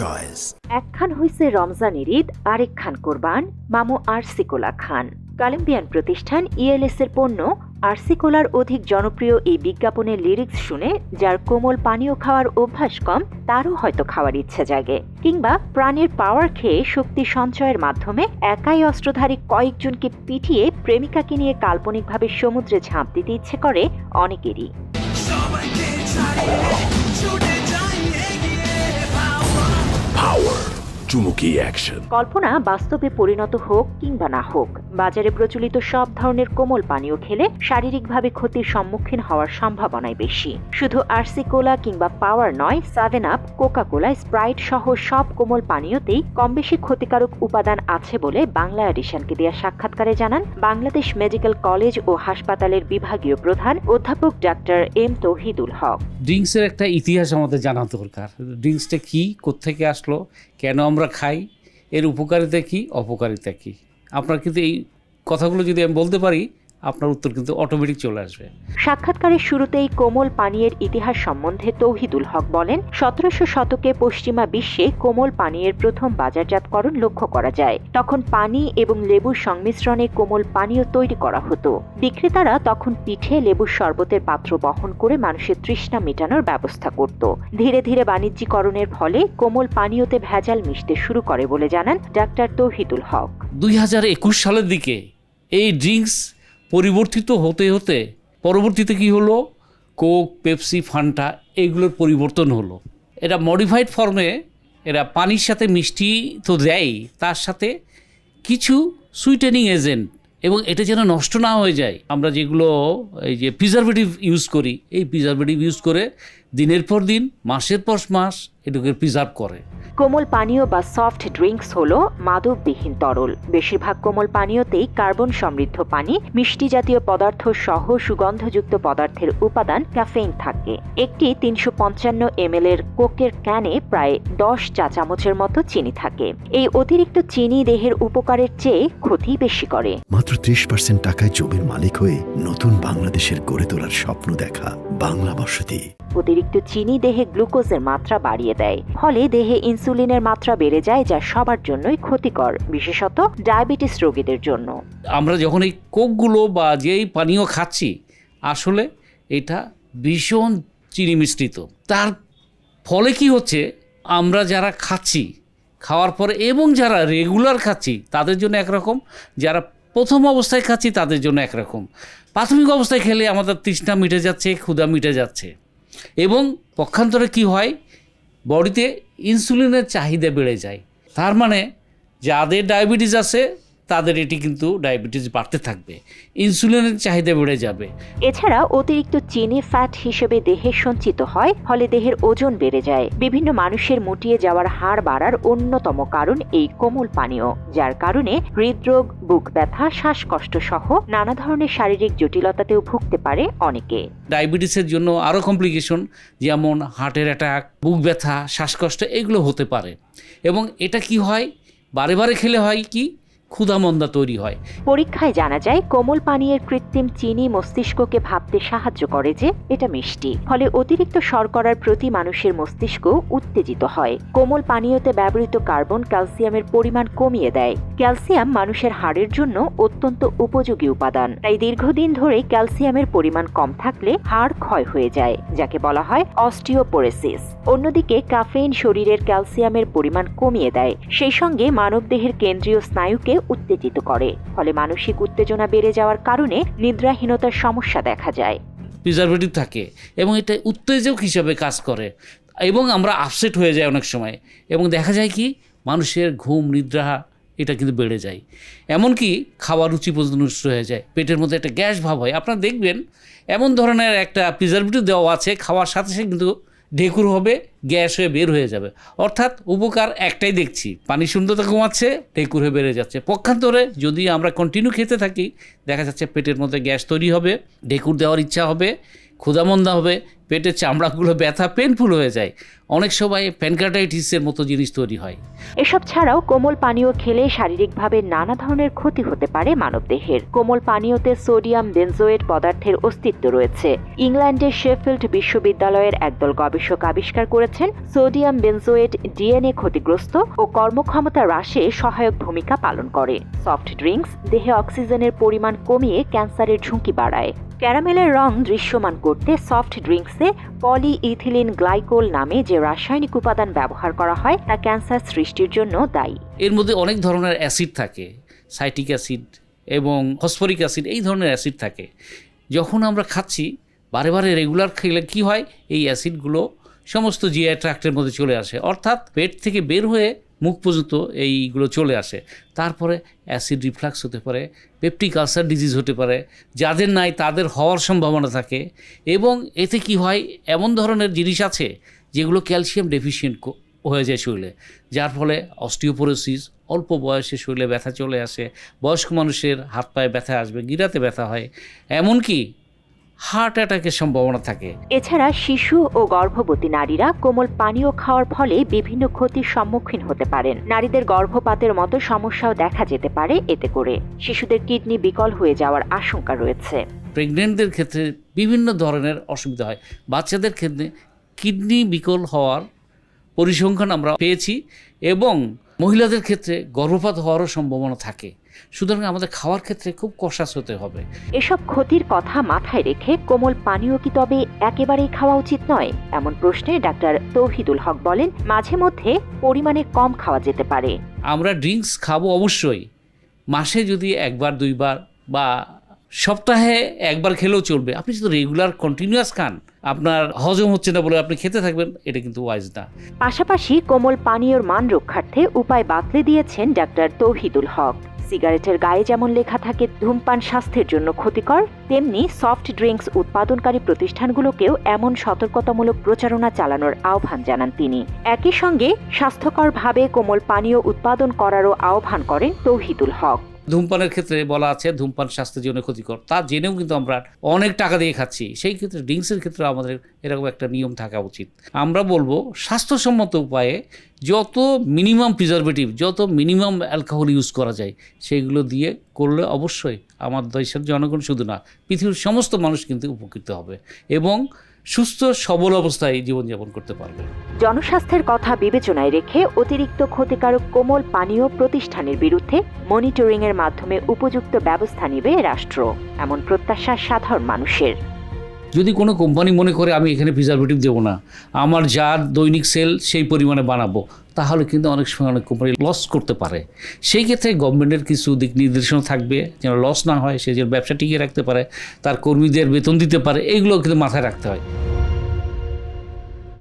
choice. একখান হইছে রমজানের ঈদ, আরেকখান কোরবান, মামু আরসিকোলা খান। কলম্বিয়ান প্রতিষ্ঠান ইএলএস এর পণ্য, আরসিকোলার অধিক জনপ্রিয় এই বিজ্ঞাপনের লিরিক্স শুনে, যার কোমল পানীয় খাওয়ার অভ্যাস কম, তারও হয়তো খাওয়ার ইচ্ছে জাগে। কিংবা প্রাণের পাওয়ার খেয়ে শক্তি সঞ্চয়ের মাধ্যমে একাই অস্ত্রধারী কয়েকজনকে পিটিয়ে প্রেমিকাকে নিয়ে কাল্পনিকভাবে সমুদ্রে ঝাঁপ দিতে ইচ্ছে করে অনেকেরই। Power. চুমুকি অ্যাকশন কল্পনা বাস্তবে পরিণত হোক কিংবা না হোক বাজারে প্রচলিত সব ধরনের কোমল পানীয় খেলে শারীরিকভাবে ক্ষতির সম্মুখীন হওয়ার সম্ভাবনাই বেশি। শুধু আরসি কোলা কিংবা পাওয়ার নয় Seven Up Coca Cola Sprite সহ সব কোমল পানীয়তেই কম বেশি ক্ষতিকারক উপাদান আছে বলে বাংলা এডিশনকে দেওয়া সাক্ষাৎকারে জানান বাংলাদেশ মেডিকেল কলেজ ও হাসপাতালের বিভাগীয় প্রধান অধ্যাপক ডাক্তার এম তৌহিদুল হক। ড্রিঙ্কসের একটা ইতিহাস আমাদের জানা দরকার। ড্রিঙ্কসটা কী কোত্থেকে আসলো কেন আমরা খাই? এর উপকারিতা কী? অপকারিতা কী? আপনার কিন্তু এই কথাগুলো যদি আমি বলতে পারি আপনার উত্তর কিন্তু অটোমেটিক চলে আসবে। সাক্ষাৎকারের শুরুতেই কোমল পানীয়ের ইতিহাস সম্বন্ধে তৌহিদুল হক বলেন সতেরোশো শতকে পশ্চিমা বিশ্বে কোমল পানীয়ের প্রথম বাজারজাতকরণ লক্ষ্য করা যায়। তখন পানি এবং লেবুর সংমিশ্রণে কোমল পানীয় তৈরি করা হতো। বিক্রেতারা তখন পিঠে লেবুর শরবতের পাত্র বহন করে মানুষের তৃষ্ণা মেটানোর ব্যবস্থা করত। ধীরে ধীরে বাণিজ্যিকরণের ফলে কোমল পানীয়তে ভেজাল মিশতে শুরু করে বলে জানান ডাক্তার তৌহিদুল হক। দুই হাজার একুশ সালের দিকে এই ড্রিঙ্কস পরিবর্তিত হতে হতে পরবর্তীতে কি হলো? কোক, পেপসি, ফান্টা এগুলোর পরিবর্তন হলো। এটা মডিফাইড ফর্মে এরা পানির সাথে মিষ্টি তো দেয় তার সাথে কিছু সুইটেনিং এজেন্ট এবং এটা যেন নষ্ট না হয়ে যায়। আমরা যেগুলো এই যে প্রিজারভেটিভ ইউজ করি, এই প্রিজারভেটিভ ইউজ করে দিনের পর দিন মাসের পর মাস এটাকে প্রিজার্ভ করে। কোমল পানীয় বা সফট ড্রিঙ্কস হল মাদকবিহীন তরল। বেশিরভাগ কোমল পানীয়তেই কার্বন সমৃদ্ধ পানি মিষ্টি জাতীয় পদার্থ সহ সুগন্ধযুক্ত পদার্থের উপাদান ক্যাফেইন থাকে। একটি তিনশো পঞ্চান্ন এমএল এর কোকের ক্যানে প্রায় দশ চা চামচের মতো চিনি থাকে। এই অতিরিক্ত চিনি দেহের উপকারের চেয়ে ক্ষতি বেশি করে। মাত্র ত্রিশ পার্সেন্ট টাকায় জমির মালিক হয়ে নতুন বাংলাদেশের গড়ে তোলার স্বপ্ন দেখা বাংলা বসতি। অতিরিক্ত চিনি দেহে গ্লুকোজের মাত্রা বাড়িয়ে দেয়। ফলে দেহে ইনসুলিনের মাত্রা বেড়ে যায়, যা সবার জন্যই ক্ষতিকর, বিশেষত ডায়াবেটিস রোগীদের জন্য। আমরা যখন এই কোকগুলো বা যেই পানীয় খাচ্ছি, আসলে এটা ভীষণ চিনি মিশ্রিত। তার ফলে কি হচ্ছে, আমরা যারা খাচ্ছি, খাওয়ার পরে এবং যারা রেগুলার খাচ্ছি, তাদের জন্য একরকম। যারা প্রথম অবস্থায় খাচ্ছি, তাদের জন্য একরকম। প্রাথমিক অবস্থায় খেলে আমাদের তৃষ্ণা মিটে যাচ্ছে, ক্ষুধা মিটে যাচ্ছে। এবং পক্ষান্তরে কি হয়? বডিতে ইনসুলিনের চাহিদা বেড়ে যায়। তার মানে যাদের ডায়াবেটিস আছে তাদের এটি কিন্তু ডায়াবেটিস বাড়তে থাকবে। ইনসুলিনের চাহিদা বেড়ে যাবে। এছাড়া অতিরিক্ত চিনি ফ্যাট হিসেবে দেহে সঞ্চিত হয় ফলে দেহের ওজন বেড়ে যায়। বিভিন্ন মানুষের মুটিয়ে যাওয়ার হার বাড়ার অন্যতম কারণ এই কোমল পানীয় যার কারণে হৃদরোগ বুক ব্যথা শ্বাসকষ্ট সহ নানা ধরনের শারীরিক জটিলতাতেও ভুগতে পারে অনেকে। ডায়াবেটিসের জন্য আরও কমপ্লিকেশন যেমন হার্টের অ্যাটাক বুক ব্যথা শ্বাসকষ্ট এগুলো হতে পারে। এবং এটা কি হয়? বারে বারে খেলে হয় কি? ক্ষুধামন্দা তৈরি হয়। পরীক্ষায় জানা যায়, কোমল পানীয়ের কৃত্রিম চিনি মস্তিষ্ককে ভাবতে সাহায্য করে যে এটা মিষ্টি। ফলে অতিরিক্ত শর্করার প্রতি মানুষের মস্তিষ্ক উত্তেজিত হয়। কোমল পানীয়তে ব্যবহৃত কার্বন ক্যালসিয়ামের পরিমাণ কমিয়ে দেয়। ক্যালসিয়াম মানুষের হাড়ের জন্য অত্যন্ত উপযোগী উপাদান। তাই দীর্ঘদিন ধরে ক্যালসিয়ামের পরিমাণ কম থাকলে হাড় ক্ষয় হয়ে যায়, যাকে বলা হয় অস্টিওপোরেসিস। অন্যদিকে কাফেইন শরীরের ক্যালসিয়ামের পরিমাণ কমিয়ে দেয়। সেই সঙ্গে মানবদেহের কেন্দ্রীয় স্নায়ুকে উত্তেজিত করে। ফলে মানসিক উত্তেজনা বেড়ে যাওয়ার কারণে নিদ্রাহীনতার সমস্যা দেখা যায়। প্রিজারভেটিভ থাকে এবং এটা উত্তেজক হিসাবে কাজ করে এবং আমরা আপসেট হয়ে যায় অনেক সময়। এবং দেখা যায় কি, মানুষের ঘুম, নিদ্রা এটা কিন্তু বেড়ে যায়। এমনকি খাওয়ার রুচি পর্যন্ত নষ্ট হয়ে যায়। পেটের মধ্যে একটা গ্যাস ভাব হয়। আপনারা দেখবেন, এমন ধরনের একটা প্রিজারভেটিভ দেওয়া আছে। খাওয়ার সাথে সাথে কিন্তু ঢেকুর হবে, গ্যাস হয়ে বের হয়ে যাবে। অর্থাৎ উপকার একটাই দেখছি, পানি শূন্যতা কমাচ্ছে, ঢেকুর হয়ে বেড়ে যাচ্ছে। পক্ষান্তরে যদি আমরা কন্টিনিউ খেতে থাকি, দেখা যাচ্ছে পেটের মধ্যে গ্যাস তৈরি হবে, ঢেকুর দেওয়ার ইচ্ছা হবে ক্ষুদামন্দা হবে পেটের চামড়াগুলো ব্যথা পেনফুল হয়ে যায়। অনেক সময় প্যানকাটাইটিসের মতো জিনিস তৈরি হয়। এসব ছাড়াও কোমল পানীয় খেলে শারীরিকভাবে নানা ধরনের ক্ষতি হতে পারে মানবদেহের। কোমল পানীয়তে সোডিয়াম বেনজোয়েট পদার্থের অস্তিত্ব রয়েছে। ইংল্যান্ডের শেফিল্ড বিশ্ববিদ্যালয়ের একদল গবেষক আবিষ্কার করেছেন, সোডিয়াম বেনজোয়েট ডিএনএ ক্ষতিগ্রস্ত ও কর্মক্ষমতা হ্রাসে সহায়ক ভূমিকা পালন করে। সফট ড্রিঙ্কস দেহে অক্সিজেনের পরিমাণ কমিয়ে ক্যান্সারের ঝুঁকি বাড়ায়। ক্যারামেলের রং দৃশ্যমান করতে সফট ড্রিঙ্কসে পলি ইথিলিন গ্লাইকোল নামে যে রাসায়নিক উপাদান ব্যবহার করা হয়, তা ক্যান্সার সৃষ্টির জন্য দায়ী। এর মধ্যে অনেক ধরনের অ্যাসিড থাকে সাইটিক অ্যাসিড এবং ফসফরিক অ্যাসিড, এই ধরনের অ্যাসিড থাকে। যখন আমরা খাচ্ছি, বারে বারে রেগুলার খেলে কি হয়? এই অ্যাসিডগুলো সমস্ত জিআই ট্রাক্টের মধ্যে চলে আসে। অর্থাৎ পেট থেকে বের হয়ে মুখ পর্যন্ত এইগুলো চলে আসে। তারপরে অ্যাসিড রিফ্লাক্স হতে পারে, পেপটিক আলসার ডিজিজ হতে পারে, যাদের নাই তাদের হওয়ার সম্ভাবনা থাকে এবং এতে কি হয়, এমন ধরনের জিনিস আছে যেগুলো ক্যালসিয়াম ডেফিসিয়েন্ট হয়ে যায় শরীরে, যার ফলে অস্টিওপোরোসিস, অল্প বয়সে শরীরে ব্যথা চলে আসে, বয়স্ক মানুষের হাত পায়ে ব্যথা আসবে, গিরাতে ব্যথা হয়। এমনকি হার্ট অ্যাটাকের সম্ভাবনা থাকে। এছাড়া শিশু ও গর্ভবতী নারীরা কোমল পানীয় খাওয়ার ফলে বিভিন্ন ক্ষতির সম্মুখীন হতে পারেন। নারীদের গর্ভপাতের মতো সমস্যাও দেখা যেতে পারে এতে করে। শিশুদের কিডনি বিকল হয়ে যাওয়ার আশঙ্কা রয়েছে। প্রেগনেন্টদের ক্ষেত্রে বিভিন্ন ধরনের অসুবিধা হয়। বাচ্চাদের ক্ষেত্রে কিডনি বিকল হওয়ার পরিসংখ্যান আমরা পেয়েছি এবং মহিলাদের ক্ষেত্রে গর্ভপাত হওয়ারও সম্ভাবনা থাকে। সুতরাং আমাদের খাওয়ার ক্ষেত্রে খুব কষাস হতে হবে। এসব ক্ষতির কথা মাথায় রেখে কোমল পানীয় কি তবে একেবারেই খাওয়া উচিত নয়? এমন প্রশ্নে ডাক্তার তৌহিদুল হক বলেন মাঝে মধ্যে পরিমাণে কম খাওয়া যেতে পারে। আমরা ড্রিঙ্কস খাব অবশ্যই। মাসে যদি একবার দুইবার বা সপ্তাহে একবার খেলেও চলবে। আপনি যদি রেগুলার কন্টিনিউয়াস খান। আপনার হজম হচ্ছে না বলে আপনি খেতে থাকবেন, এটা কিন্তু ওয়াইজ না। পাশাপাশি কোমল পানীয়র মান রক্ষার্থে উপায় বাতলে দিয়েছেন ডাক্তার তৌহিদুল হক। সিগারেটের গায়ে যেমন লেখা থাকে ধূমপান স্বাস্থ্যের জন্য ক্ষতিকর, তেমনি সফট ড্রিঙ্কস উৎপাদনকারী প্রতিষ্ঠানগুলোকেও এমন সতর্কতামূলক প্রচারণা চালানোর আহ্বান জানান তিনি। একই সঙ্গে স্বাস্থ্যকরভাবে কোমল পানীয় উৎপাদন করারও আহ্বান করেন তৌহিদুল হক। ধূমপানের ক্ষেত্রে বলা আছে ধূমপান স্বাস্থ্যের জন্য ক্ষতিকর। তা জেনেও কিন্তু আমরা অনেক টাকা দিয়ে খাচ্ছি। সেই ক্ষেত্রে ড্রিঙ্কসের ক্ষেত্রে আমাদের এরকম একটা নিয়ম থাকা উচিত। আমরা বলব, স্বাস্থ্যসম্মত উপায়ে যত মিনিমাম প্রিজারভেটিভ যত মিনিমাম অ্যালকোহল ইউজ করা যায় সেইগুলো দিয়ে করলে অবশ্যই আমার দেশের জনগণ শুধু না, পৃথিবীর সমস্ত মানুষ কিন্তু উপকৃত হবে। এবং সুস্থ, সবল অবস্থায় জীবনযাপন করতে পারবে। জনস্বাস্থ্যের কথা বিবেচনায় রেখে অতিরিক্ত ক্ষতিকারক কোমল পানীয় প্রতিষ্ঠানের বিরুদ্ধে মনিটরিং এর মাধ্যমে উপযুক্ত ব্যবস্থা নেবে রাষ্ট্র, এমন প্রত্যাশা সাধারণ মানুষের। যদি কোনো কোম্পানি মনে করে আমি এখানে প্রিজারভেটিভ দেবো না, আমার যার দৈনিক সেল সেই পরিমাণে বানাবো, তাহলে কিন্তু অনেক সময় অনেক কোম্পানি লস করতে পারে। সেই ক্ষেত্রে গভর্নমেন্টের কিছু দিক নির্দেশনা থাকবে, যেন লস না হয়, সে যেন ব্যবসা টিকিয়ে রাখতে পারে, তার কর্মীদের বেতন দিতে পারে এইগুলো কিন্তু মাথায় রাখতে হয়।